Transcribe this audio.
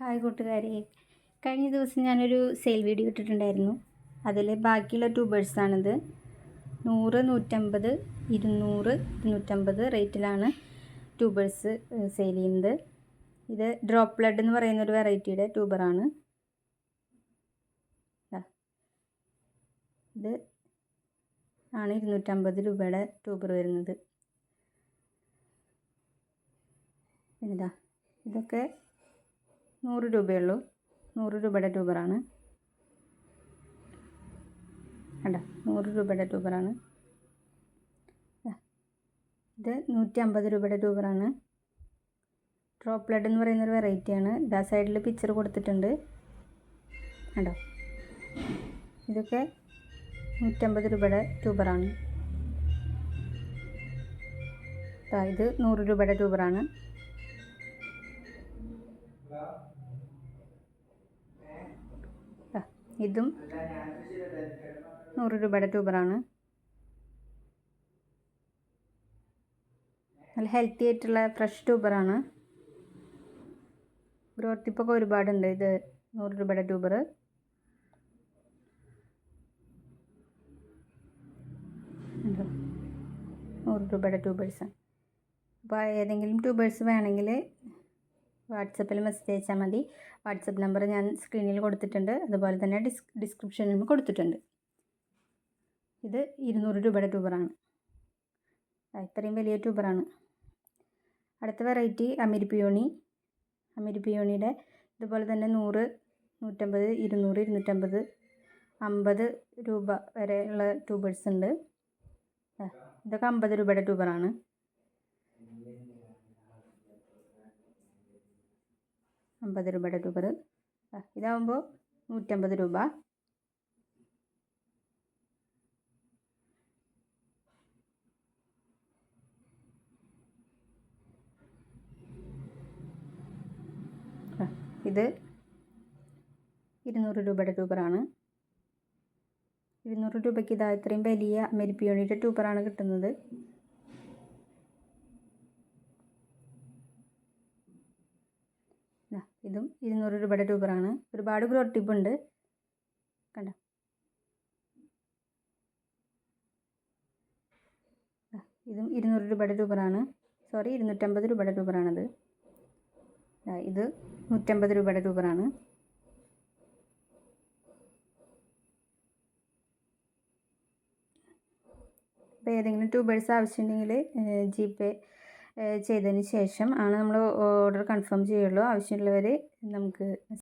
Hi കൂട്ടുകാരെ. കഴിഞ്ഞ ദിവസം ഞാനൊരു സെയിൽ വീഡിയോ ഇട്ടിട്ടുണ്ടായിരുന്നു. അതിൽ ബാക്കിയുള്ള ട്യൂബേഴ്സാണിത് നൂറ് നൂറ്റമ്പത് ഇരുന്നൂറ് ഇരുന്നൂറ്റമ്പത് റേറ്റിലാണ് ട്യൂബേഴ്സ് സെയിൽ ചെയ്യുന്നത്. ഇത് ഡ്രോപ്പ് ബ്ലഡ് എന്ന് പറയുന്ന ഒരു വെറൈറ്റിയുടെ ട്യൂബറാണ് ഇത് ആണ് ഇരുന്നൂറ്റമ്പത് രൂപയുടെ ട്യൂബർ വരുന്നത്. പിന്നെതാ ഇതൊക്കെ നൂറ് രൂപയുള്ളൂ. നൂറ് രൂപയുടെ ട്യൂബറാണ്. അല്ല നൂറ് രൂപയുടെ ട്യൂബറാണ്. ഇത് നൂറ്റി അമ്പത് രൂപയുടെ ട്യൂബറാണ്. ബ്ലഡ് എന്ന് പറയുന്നൊരു വെറൈറ്റിയാണ്. ഇതാ സൈഡിൽ പിക്ചർ കൊടുത്തിട്ടുണ്ട്. കണ്ടോ? ഇതൊക്കെ നൂറ്റമ്പത് രൂപയുടെ ട്യൂബറാണ്. ഇത് നൂറ് രൂപയുടെ ട്യൂബറാണ്. ഇതും നൂറ് രൂപയുടെ ട്യൂബറാണ്. നല്ല ഹെൽത്തി ആയിട്ടുള്ള ഫ്രഷ് ട്യൂബറാണ്. ഗ്രോത്ത് ഒരുപാടുണ്ട്. ഇത് നൂറ് രൂപയുടെ ട്യൂബർ നൂറ് രൂപയുടെ ട്യൂബേഴ്സ് അപ്പോൾ ഏതെങ്കിലും ട്യൂബേഴ്സ് വേണമെങ്കിൽ വാട്സപ്പിൽ മെസ്സേജ് അയച്ചാൽ മതി. വാട്സപ്പ് നമ്പർ ഞാൻ സ്ക്രീനിൽ കൊടുത്തിട്ടുണ്ട്. അതുപോലെ തന്നെ ഡിസ് ഡിസ്ക്രിപ്ഷനിലും കൊടുത്തിട്ടുണ്ട്. ഇത് ഇരുന്നൂറ് രൂപയുടെ ട്യൂബറാണ് ഇത്രയും വലിയ ട്യൂബറാണ് അടുത്ത വെറൈറ്റി അമിരിപ്പിയോണി അമിരിപ്പിയോണിയുടെ ഇതുപോലെ തന്നെ നൂറ് നൂറ്റമ്പത് ഇരുന്നൂറ് ഇരുന്നൂറ്റമ്പത് അമ്പത് രൂപ വരെയുള്ള ട്യൂബേഴ്സ് ഉണ്ട്. ഇതൊക്കെ അമ്പത് രൂപയുടെ ട്യൂബറാണ് അമ്പത് രൂപയുടെ ടൂബർ. ഇതാവുമ്പോൾ നൂറ്റമ്പത് രൂപ. ഇത് ഇരുന്നൂറ് രൂപയുടെ ട്യൂബറാണ് ഇരുന്നൂറ് രൂപയ്ക്ക് ഇതാ ഇത്രയും വലിയ മെരിപ്പിയോണിയുടെ ട്യൂബറാണ് കിട്ടുന്നത്. ഇതും ഇരുന്നൂറ് രൂപയുടെ ട്യൂബറാണ് ഒരുപാട് ഗ്രോ ടിപ്പ് ഉണ്ട് കണ്ട ഇതും ഇരുന്നൂറ് രൂപയുടെ ട്യൂബറാണ് സോറി ഇരുന്നൂറ്റമ്പത് രൂപയുടെ ട്യൂബറാണത് ഇത് നൂറ്റമ്പത് രൂപയുടെ ട്യൂബറാണ് അപ്പോൾ ഏതെങ്കിലും ട്യൂബേഴ്സ് ആവശ്യമുണ്ടെങ്കിൽ ജി പേ ചെയ്തതിന് ശേഷം ആണ് നമ്മൾ ഓർഡർ കൺഫേം ചെയ്യുള്ളൂ. ആവശ്യമുള്ളവർ നമുക്ക്